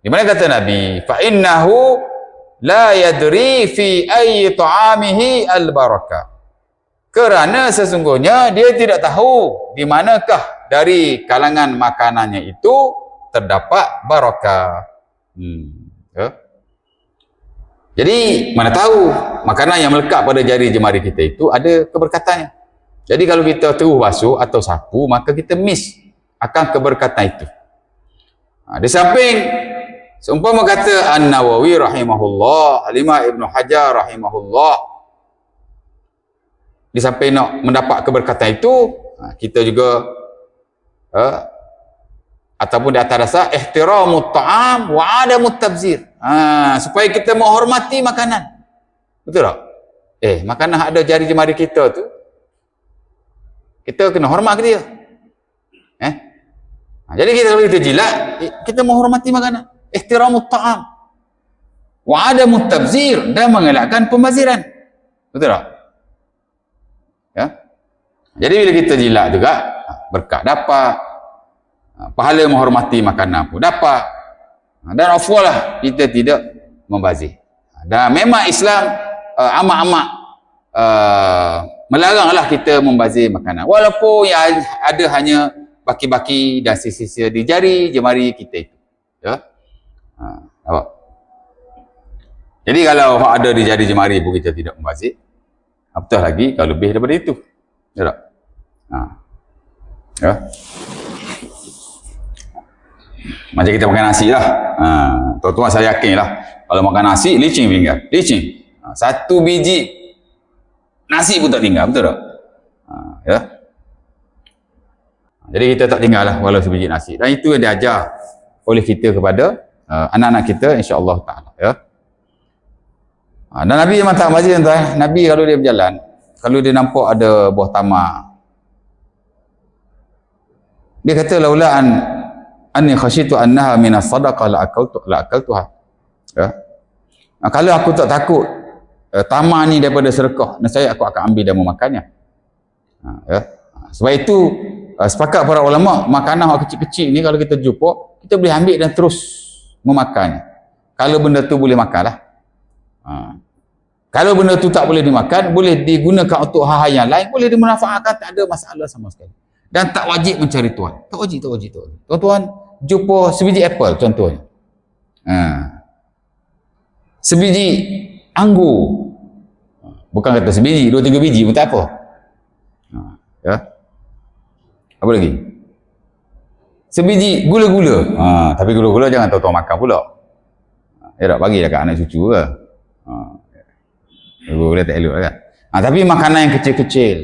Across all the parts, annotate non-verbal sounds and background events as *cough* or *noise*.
Di mana kata Nabi? Fa innahu la yadri fi ayyi ta'amihi al barakah. Kerana sesungguhnya dia tidak tahu di manakah dari kalangan makanannya itu terdapat barakah. Hmm. Ya? Jadi mana tahu makanan yang melekat pada jari jemari kita itu ada keberkatannya. Jadi kalau kita terus basuh atau sapu maka kita miss akan keberkatan itu. Ha, di samping seumpama kata An-Nawawi rahimahullah, Alimah Ibn Hajar rahimahullah di samping nak mendapat keberkatan itu ha, kita juga ha, ataupun di atas dasar ihtiramut ta'am wa adamut tabzir. Ha, supaya kita menghormati makanan. Betul tak? eh makanan ada jari jemari kita tu kita kena hormat ke dia? Eh? Ha, jadi kita kalau kita jilat eh, kita menghormati makanan ihtiramut ta'am. Wa adamut tabzir. Dan mengelakkan pembaziran. Betul tak? ya? Jadi bila kita jilat juga berkat dapat. Ha, pahala menghormati makanan pun dapat. Ha, dan afwal lah kita tidak membazir. Ha, dan memang Islam uh, amat-amat uh, melaranglah kita membazir makanan. Walaupun yang ada hanya baki-baki dan sisa-sisa di jari jemari kita itu. Ya ha, apa? jadi kalau ada di jari jemari pun kita tidak membazir apatah lagi kalau lebih daripada itu ya tak? Ha. ya macam kita makan nasi lah. Ha, tuan-tuan saya yakin lah. Kalau makan nasi, licin tinggal. Licin. Ha, satu biji nasi pun tak tinggal. Betul tak? Ha, ya? Jadi kita tak tinggal lah walau sebiji nasi. Dan itu yang diajar oleh kita kepada uh, anak-anak kita insyaAllah ta'ala. Ya? Ha, dan Nabi memang tak mazir tuan. Nabi kalau dia berjalan, kalau dia nampak ada buah tamak, dia kata laulaan anni khasyitu annaha min as-sadaqah la akaltu la akaltuha ya nah, kalau aku tak takut uh, tamar ni daripada sedekah saya aku akan ambil dan memakannya ha, ya sebab itu uh, sepakat para ulama makanan yang kecil-kecil ni kalau kita jumpa kita boleh ambil dan terus memakannya kalau benda tu boleh makanlah ha. kalau benda tu tak boleh dimakan boleh digunakan untuk hal-hal yang lain boleh dimanfaatkan tak ada masalah sama sekali dan tak wajib mencari tuan. Tak wajib, tak wajib, tak wajib. Tuan-tuan, jumpa sebiji apple contohnya. Ha. Sebiji anggur. Bukan kata sebiji, dua tiga biji pun tak apa. Ha. Ya. Apa lagi? Sebiji gula-gula. Ha. Tapi gula-gula jangan tahu-tahu makan pula. Ya tak, bagi dekat anak cucu ke. Ha. Gula tak elok kan. Ha. Tapi makanan yang kecil-kecil.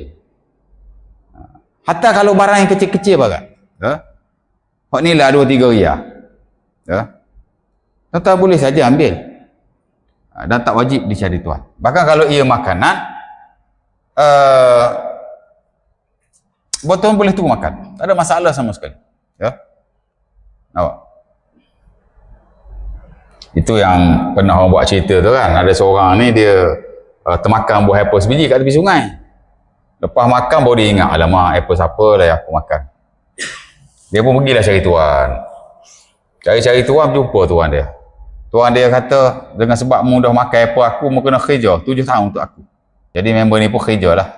Hatta kalau barang yang kecil-kecil bagai. Ya. Hak ni lah 2 3 riyal. Ya. Tuan boleh saja ambil. Ha, dan tak wajib dicari tuan. Bahkan kalau ia makanan uh, buat tuan boleh tunggu makan. Tak ada masalah sama sekali. Ya. Nampak? Itu yang pernah orang buat cerita tu kan. Ada seorang ni dia uh, termakan buah apple sebiji kat tepi sungai. Lepas makan baru dia ingat, alamak apple siapa lah yang aku makan. Dia pun pergilah cari tuan. Cari-cari tuan, jumpa tuan dia. Tuan dia kata, dengan sebab mu dah makan apple aku, mu kena kerja. Tujuh tahun untuk aku. Jadi member ni pun kerja lah.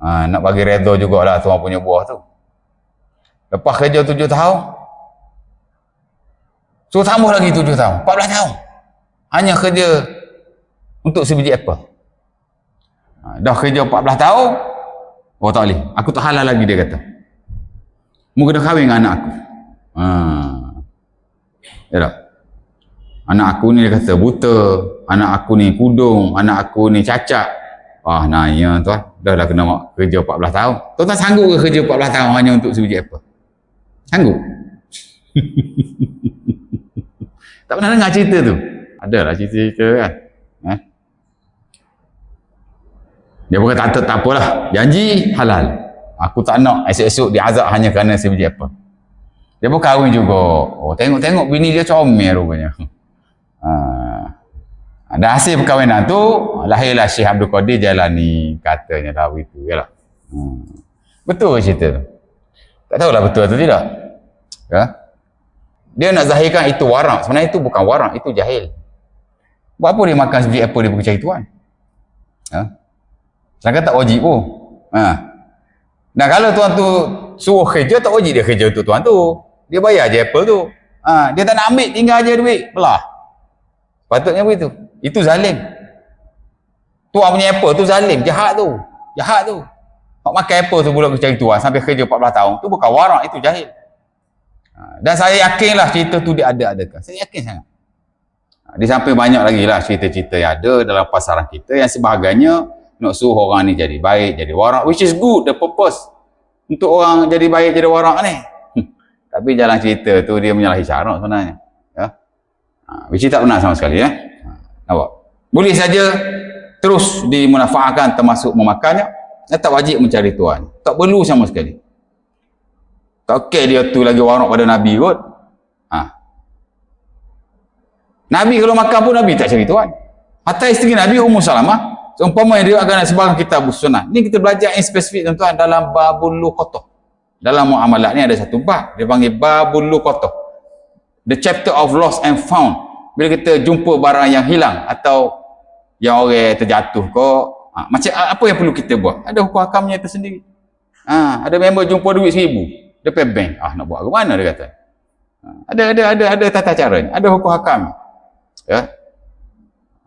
Ha, nak bagi redha jugalah tuan punya buah tu. Lepas kerja tujuh tahun, so tambah lagi tujuh tahun. Empat belas tahun. Hanya kerja untuk sebiji apple. Ha, dah kerja 14 tahun oh tak boleh. Aku tak halal lagi dia kata. Mu kena kahwin dengan anak aku. Ha. ya tak? Anak aku ni dia kata buta. Anak aku ni kudung. Anak aku ni cacat ah naya tuan. Dah dah kena kerja 14 tahun. Tuan-tuan sanggup ke kerja 14 tahun hanya untuk sebiji apa sanggup *laughs* tak pernah dengar cerita tu adalah cerita-cerita kan eh? Dia pun kata tak, tak apalah. Janji halal. Aku tak nak esok-esok dia azab hanya kerana sebiji apa. Dia pun kahwin juga. Oh, tengok-tengok bini dia comel rupanya. *laughs* Ha. Dan hasil perkahwinan tu, lahirlah Syekh Abdul Qadir Jalani katanya tahu itu. Yalah. Hmm. Betul cerita tu. Tak tahulah betul atau tidak. Ya? Dia nak zahirkan itu warak. Sebenarnya itu bukan warak, itu jahil. Buat apa dia makan sebiji apple dia pergi cari tuan? Ha? Sedangkan tak wajib pun. Ha. Dan kalau tuan tu suruh kerja, tak wajib dia kerja untuk tuan tu. Dia bayar je apple tu. Ha. Dia tak nak ambil, tinggal je duit. Belah. Patutnya begitu. Itu zalim. Tuan punya apple tu zalim. Jahat tu. Jahat tu. Nak makan apple tu pula cari tuan sampai kerja 14 tahun. Tu bukan warak, itu jahil. Ha. Dan saya yakinlah cerita tu dia ada-adakan. Saya yakin sangat. Ha. Di samping banyak lagi lah cerita-cerita yang ada dalam pasaran kita yang sebahagiannya nak suruh orang ni jadi baik, jadi warak. Which is good, the purpose. Untuk orang jadi baik, jadi warak ni. Tapi jalan cerita tu dia menyalahi syarat sebenarnya. Ya? Ha. Which is tak benar sama sekali. Ya? Nampak? Boleh saja terus dimunafaatkan termasuk memakannya dia tak wajib mencari tuan. Tak perlu sama sekali. Tak okay dia tu lagi warak pada Nabi kot. Ha. Nabi kalau makan pun Nabi tak cari tuan. Hatta isteri Nabi Ummu Salamah. Seumpama yang dia akan sebagai kitab sunnah. Ini kita belajar yang spesifik tuan dalam babul luqatah. Dalam muamalat ni ada satu bab. Dia panggil babul luqatah. The chapter of lost and found. Bila kita jumpa barang yang hilang atau yang orang terjatuh kok Ha, macam apa yang perlu kita buat? Ada hukum hakamnya tersendiri. Ha, ada member jumpa duit seribu. Depan bank. Ah, nak buat ke mana dia kata? Ha, ada, ada, ada, ada tata cara ni. Ada hukum hakam. Ya.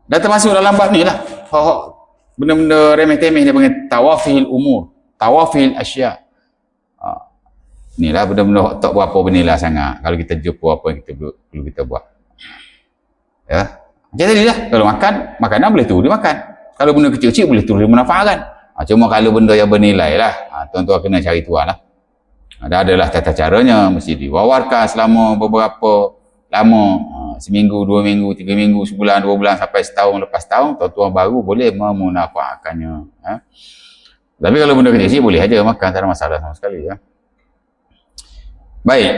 Dan termasuk dalam bab ni lah. Benda-benda remeh-temeh dia panggil tawafil umur. Tawafil asya. Ha, ni lah benda-benda tak berapa bernilai sangat. Kalau kita jumpa apa yang kita perlu kita buat. Ya. Macam tadi lah. Kalau makan, makanan boleh tu dia makan. Kalau benda kecil-kecil boleh terus dimanfaatkan. Ha, cuma kalau benda yang bernilai lah, ha, tuan-tuan kena cari tuan lah. Ada adalah tata caranya, mesti diwawarkan selama beberapa lama, ha, seminggu, dua minggu, tiga minggu, sebulan, dua bulan sampai setahun lepas tahun, tuan-tuan baru boleh memanfaatkannya. Ha. Tapi kalau benda kecil-kecil boleh aja makan, tak ada masalah sama sekali. Ya. Baik.